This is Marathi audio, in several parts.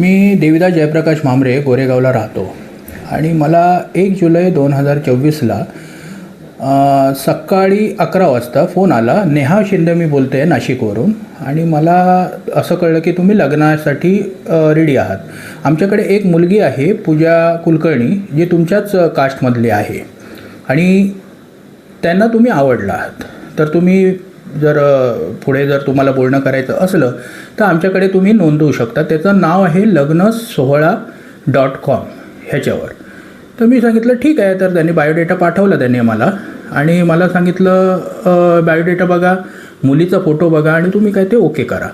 मी देविदास जयप्रकाश मामरे गोरेगावला राहतो. आणि मला एक जुलै दोन हजार चोवीसला सकाळी अकरा वाजता फोन आला नेहा शिंदे मी बोलते आहे नाशिकवरून. आणि मला असं कळलं की तुम्ही लग्नासाठी रेडी आहात. आमच्याकडे एक मुलगी आहे पूजा कुलकर्णी जी तुमच्याच कास्टमधली आहे. आणि त्यांना तुम्ही आवडला आहात. तर तुम्ही जर पुढे जर तुम्हाला बोलणं करायचं असलं तर आमच्याकडे तुम्ही नोंदवू शकता. त्याचं नाव आहे लग्न सोहळा डॉट कॉम ह्याच्यावर. तर मी सांगितलं ठीक आहे. तर त्यांनी बायोडेटा पाठवला त्यांनी मला आणि मला सांगितलं बायोडेटा बघा मुलीचा फोटो बघा आणि तुम्ही काय ते ओके करा.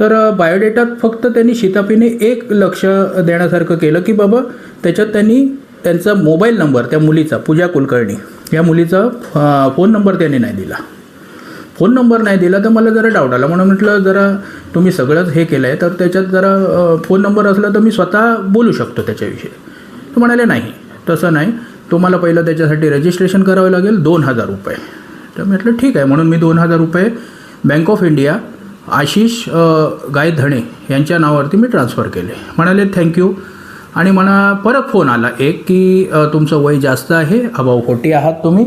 तर बायोडेटात फक्त त्यांनी शितापीने एक लक्ष देण्यासारखं केलं की बाबा त्याच्यात त्यांनी त्यांचा मोबाईल नंबर त्या मुलीचा पूजा कुलकर्णी या मुलीचा फोन नंबर त्यांनी नाही दिला. फोन नंबर नाही दिला तर मला जरा डाऊट आला. म्हणून म्हटलं जरा तुम्ही सगळंच हे केलं आहे तर त्याच्यात जरा फोन नंबर असला तर मी स्वतः बोलू शकतो त्याच्याविषयी. तर म्हणाले नाही तसं नाही. तुम्हाला पहिलं त्याच्यासाठी रजिस्ट्रेशन करावं लागेल दोन हजार रुपये. तर म्हटलं ठीक आहे. म्हणून मी दोन हजार रुपये bank of India Ashish Gaydhane यांच्या नावावरती मी ट्रान्स्फर केले. म्हणाले थँक्यू आणि मला परत फोन आला एक की तुमचं वय जास्त आहे अबाव फोटी आहात तुम्ही.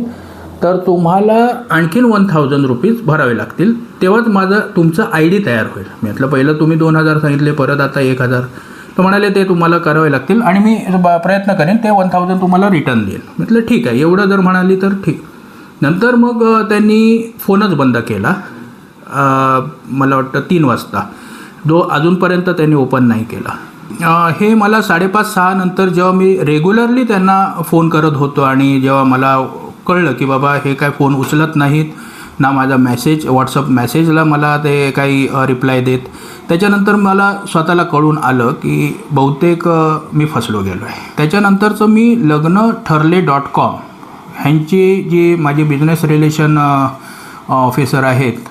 तर तुम्हाला आणखीन वन थाउजंड रुपीज भरावे लागतील. तेव्हाच माझं तुमचं आय डी तयार होईल. मी म्हटलं पहिलं तुम्ही दोन हजार सांगितले परत आता एक हजार. तर म्हणाले ते तुम्हाला करावे लागतील आणि मी प्रयत्न करेन ते वन थाउजंड तुम्हाला रिटर्न देईल. म्हटलं ठीक आहे. एवढं जर म्हणाली तर ठीक. नंतर मग त्यांनी फोनच बंद केला. मला वाटतं तीन वाजता. जो अजूनपर्यंत त्यांनी ओपन नाही केला. हे मला साडेपाच सहा नंतर जेव्हा मी रेग्युलरली त्यांना फोन करत होतो आणि जेव्हा मला कळलं की बाबा हे काय फोन उचलत नाहीत ना माझा मेसेज व्हॉट्सअप मेसेजला मला ते काही रिप्लाय देत. त्याच्यानंतर मला स्वतःला कळून आलं की बहुतेक मी फसलो गेलो आहे त्याच्यानंतरचं मी लग्न ठरले डॉट कॉम ह्यांची जी माझी बिझनेस रिलेशन ऑफिसर आहेत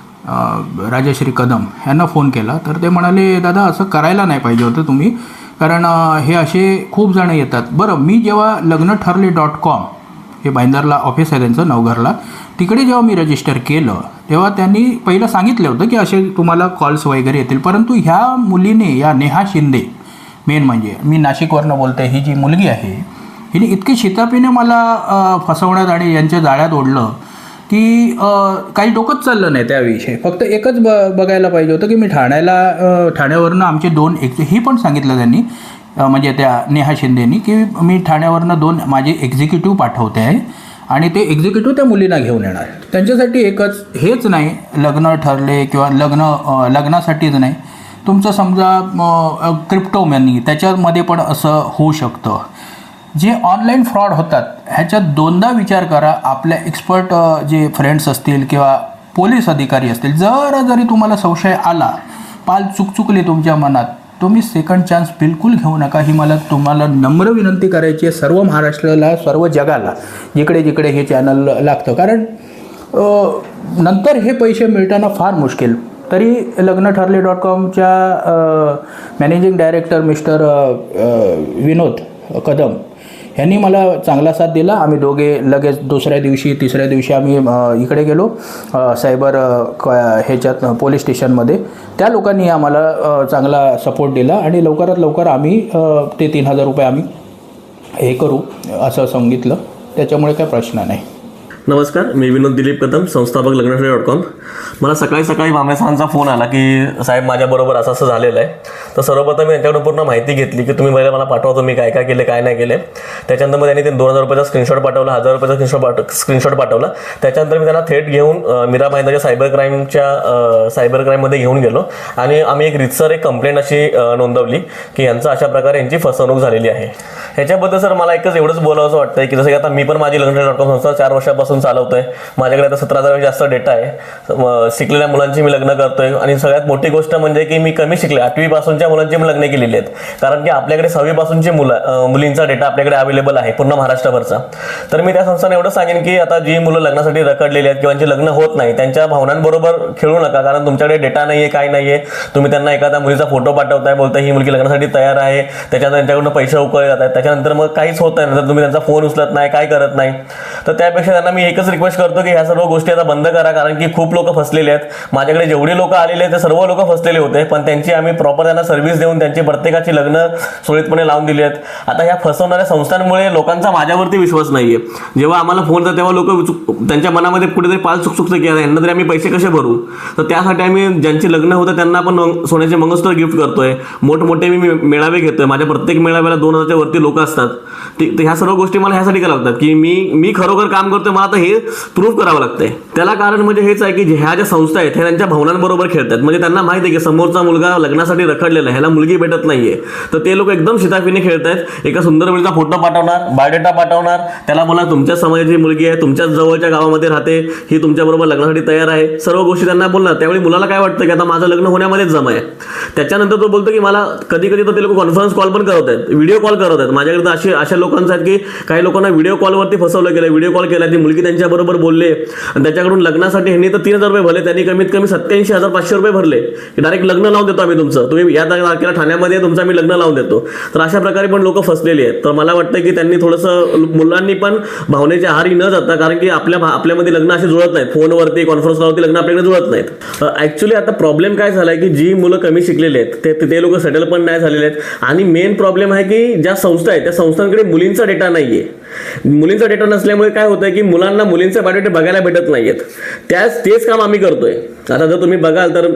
राजश्री कदम यांना फोन केला. तर ते म्हणाले दादा असं करायला नाही पाहिजे होतं तुम्ही. कारण हे असे खूप जण येतात. बरं मी जेव्हा लग्न ठरले डॉट कॉम हे बांदरला ऑफिस आहे त्यांचं नवघरला. तिकडे जेव्हा मी रजिस्टर केलं तेव्हा त्यांनी पहिलं सांगितलं होतं की असे तुम्हाला कॉल्स वगैरे येतील. परंतु ह्या मुलीने या नेहा शिंदे मेन म्हणजे मी नाशिकवरनं बोलते ही जी मुलगी आहे हिने इतकी शितापीने मला फसवण्यात आणि यांच्या जाळ्यात ओढलं की काही डोकंच चाललं नाही त्याविषयी. फक्त एकच ब बघायला पाहिजे होतं की मी ठाण्याला ठाण्यावरनं आमचे दोन एक ही पण सांगितलं त्यांनी म्हणजे त्या नेहा शिंदेनी की मी ठाण्यावरनं दोन माझे एक्झिक्युटिव्ह पाठवते आहे आणि ते एक्झिक्युटिव्ह त्या मुलीला घेऊन येणार. त्यांच्यासाठी एकच हेच नाही लग्न ठरले किंवा लग्न लग्नासाठीच नाही. तुमचं समजा क्रिप्टो मनी त्याच्यामध्ये पण असं होऊ शकतं. जे ऑनलाईन फ्रॉड होतात ह्याच्यात दोनदा विचार करा. आपल्या एक्सपर्ट जे फ्रेंड्स असतील किंवा पोलीस अधिकारी असतील जर जरी तुम्हाला संशय आला पाल चुकचुकली तुमच्या मनात तुम्ही सेकंड चान्स बिलकुल घेऊ नका. ही मला तुम्हाला नम्र विनंती करायची आहे सर्व महाराष्ट्राला सर्व जगाला जिकडे जिकडे हे चॅनल लागतं. कारण नंतर हे पैसे मिळताना फार मुश्किल. तरी लग्न ठरले डॉट कॉमच्या managing director mister Vinod Kadam ह्यांनी मला चांगला साथ दिला. आम्ही दोघे लगेच दुसऱ्या दिवशी तिसऱ्या दिवशी आम्ही इकडे गेलो सायबर क- ह्याच्यात पोलीस स्टेशनमध्ये. त्या लोकांनी आम्हाला चांगला सपोर्ट दिला आणि लवकरात लवकर आम्ही ते तीन हजार रुपये आम्ही हे करू असं सांगितलं. त्याच्यामुळे काय प्रश्न नाही. नमस्कार मी विनोद दिलीप कदम संस्थापक लग्नश्री डॉट कॉम मला सकाळी सकाळी मामेसरांचा फोन आला की साहेब माझ्याबरोबर असं असं झालेलं आहे. तर सर्वप्रथम मी यांच्याकडून पूर्ण माहिती घेतली की तुम्ही पहिला मला पाठवा तुम्ही काय काय केले काय नाही केले. त्याच्यानंतर मग त्यांनी ते दोन हजार रुपयाचा स्क्रीनशॉट पाठवला हजार रुपयाचा स्क्रीनशॉट पाठ स्क्रीनशॉट पाठवला. त्याच्यानंतर मी त्यांना थेट घेऊन मीरा महिंदाच्या सायबर क्राईमच्या सायबर क्राईममध्ये घेऊन गेलो. आणि आम्ही एक रितसर एक कंप्लेंट अशी नोंदवली की यांचं अशा प्रकारे यांची फसवणूक झालेली आहे. ह्याच्याबद्दल सर मला एकच एवढंच बोलावंसं वाटतंय की जसं की आता मी पण माझी लग्न डॉट कॉम संस्था चार वर्षापासून चालवतोय. माझ्याकडे आता सतरा हजार जास्त डेटा आहे. शिकलेल्या मुलांची मी लग्न करतोय. आणि सगळ्यात मोठी गोष्ट म्हणजे की मी कमी शिकले. आठवी पासूनच्या मुलांची मी लग्न केलेली आहेत. कारण की आपल्याकडे सहावी पासूनची मुलं मुलींचा डेटा आपल्याकडे अवेलेबल आहे पूर्ण महाराष्ट्रावरचा तर मी त्या संस्थाने एवढं सांगेन की आता जी मुलं लग्नासाठी रखडलेली आहेत किंवा ज्यांची लग्न होत नाही त्यांच्या भावनांबरोबर खेळू नका. कारण तुमच्याकडे डेटा नाहीये काय नाहीये. तुम्ही त्यांना एखाद्या मुलीचा फोटो पाठवताय बोलताय ही मुलगी लग्नासाठी तयार आहे. त्याच्यात त्यांच्याकडून पैसे उकळले जात आहेत त्याच्यानंतर मग काहीच होत नाही. नंतर तुम्ही त्यांचा फोन उचलत नाही काय करत नाही. तर त्यापेक्षा त्यांना मी एकच रिक्वेस्ट करतो की ह्या सर्व गोष्टी आता बंद करा कारण की खूप लोक फसलेले आहेत. माझ्याकडे जेवढे लोक आलेले आहेत ते सर्व लोक फसलेले होते पण त्यांची आम्ही प्रॉपर त्यांना सर्व्हिस देऊन त्यांची प्रत्येकाची लग्न सुरळीतपणे लावून दिली आहेत. आता ह्या फसवणाऱ्या संस्थांमुळे लोकांचा माझ्यावरती विश्वास नाहीये. जेव्हा आम्हाला फोन येतात तेव्हा लोक त्यांच्या मनामध्ये कुठेतरी पाल चुकचुकतं की यांना तरी आम्ही पैसे कसे भरू? तर त्यासाठी आम्ही ज्यांची लग्न होतं त्यांना आपण सोन्याचे मंगळसूत्र गिफ्ट करतोय. मोठमोठे मी मेळावे घेतोय. माझ्या प्रत्येक मेळाव्याला दोन हजारच्या वरती लोक असतात. ते- तर ह्या सर्व गोष्टी मला ह्यासाठी करावं लागतात? की मी मी खरोखर काम करतोय मला आता हे प्रूव्ह करावं लागतंय. त्याला कारण म्हणजे हेच आहे की ह्या ज्या संस्था आहेत ह्या त्यांच्या भावनांबरोबर खेळतात. म्हणजे त्यांना माहिती आहे की समोरचा मुलगा लग्नासाठी रखडलेला आहे ह्याला मुलगी भेटत नाहीये. तर ते लोक एकदम शिताफीने खेळतायत. एका सुंदर मुलीचा फोटो पाठवणार बायोडेटा पाठवणार. त्याला बोला तुमच्या समाजाची मुलगी आहे तुमच्याच जवळच्या गावामध्ये राहते. ही तुमच्याबरोबर लग्नासाठी तयार आहे. सर्व गोष्टी त्यांना बोलणार. त्यावेळी मुलाला काय वाटतं की आता माझं लग्न होण्यामध्येच जमा आहे? त्याच्यानंतर तो बोलतो की मला कधी कधी तर ते लोक कॉन्फरन्स कॉल पण करत आहेत व्हिडिओ कॉल करत आहेत. माझ्याकडे तर असे अशा लोकांचं आहेत की काही लोकांना व्हिडिओ कॉलवरती फसवलं गेलं व्हिडिओ कॉल केला ती मुलगी त्यांच्याबरोबर बोलले. आणि त्याच्याकडून लग्नासाठी ह्यांनी तर तीन हजार रुपये भरले त्यांनी कमीत कमी सत्याऐंशी हजार पाचशे रुपये भरले. की डायरेक्ट लग्न लावून देतो आम्ही तुमचं. तुम्ही या तारखेला ठाण्यामध्ये तुमचं आम्ही लग्न लावून देतो. तर अशा प्रकारे पण लोक फसलेली आहेत. तर मला वाटतं की त्यांनी थोडंसं मुलांनी पण भावनेच्या आहारी न जाता कारण की आपल्या आपल्यामध्ये लग्न असे जुळत नाहीत. फोनवरती कॉन्फरन्स कॉलवरती लग्न आपल्याकडे जुळत नाहीत. ऍक्च्युली आता प्रॉब्लेम काय झालाय की जी मुलं कमी शिकलेली आहेत ते ते लोक सेटल पण नाही झालेले आहेत. आणि मेन प्रॉब्लेम आहे की ज्या संस्था आहेत त्या संस्थांकडे मुलींचा डेटा नाहीये. मुलींचा डेटा नसल्यामुळे काय होतंय की मुलांना मुलींचे बायोडेटे बघायला भेटत नाहीयेत. त्याच तेच काम आम्ही करतोय. आता जर तुम्ही बघाल तर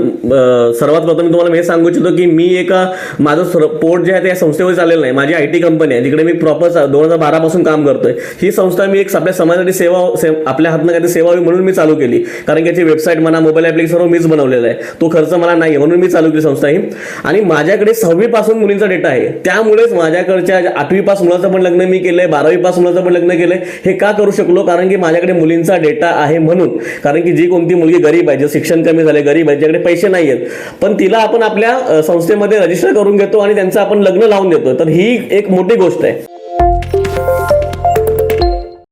सर्वात प्रथम मी तुम्हाला हे सांगू इच्छितो की मी एका माझं सर- पोर्ट जे आहे ते या संस्थेवर चाललेलं नाही. माझी आय टी कंपनी आहे जिकडे मी प्रॉपर दोन हजार बारा पासून काम करतोय. ही संस्था मी एक आपल्या समाजासाठी सेवा से- आपल्या हातनं काहीतरी सेवा व्हावी म्हणून मी चालू केली. कारण की याची वेबसाईट म्हणा मोबाईल ॲप्लिकेशन सर्व मीच बनवलेला आहे. तो खर्च मला नाही म्हणून मी चालू केली संस्था ही. आणि माझ्याकडे सहावी पासून मुलींचा डेटा आहे. त्यामुळेच माझ्याकडच्या आठवी पास मुलाचं पण लग्न मी केलंय बारावी पास मुलाचं पण लग्न केलंय. हे का करू शकलो? कारण की माझ्याकडे मुलींचा डेटा आहे म्हणून. कारण की जी कोणती मुलगी गरीब आहे जे शिक्षण कमी झाले गरीब आहे ज्याकडे पैसे नाही आहेत पण तिला आपण आपल्या संस्थेमध्ये रजिस्टर करून घेतो आणि त्यांचं आपण लग्न लावून देतो. तर ही एक मोठी गोष्ट आहे.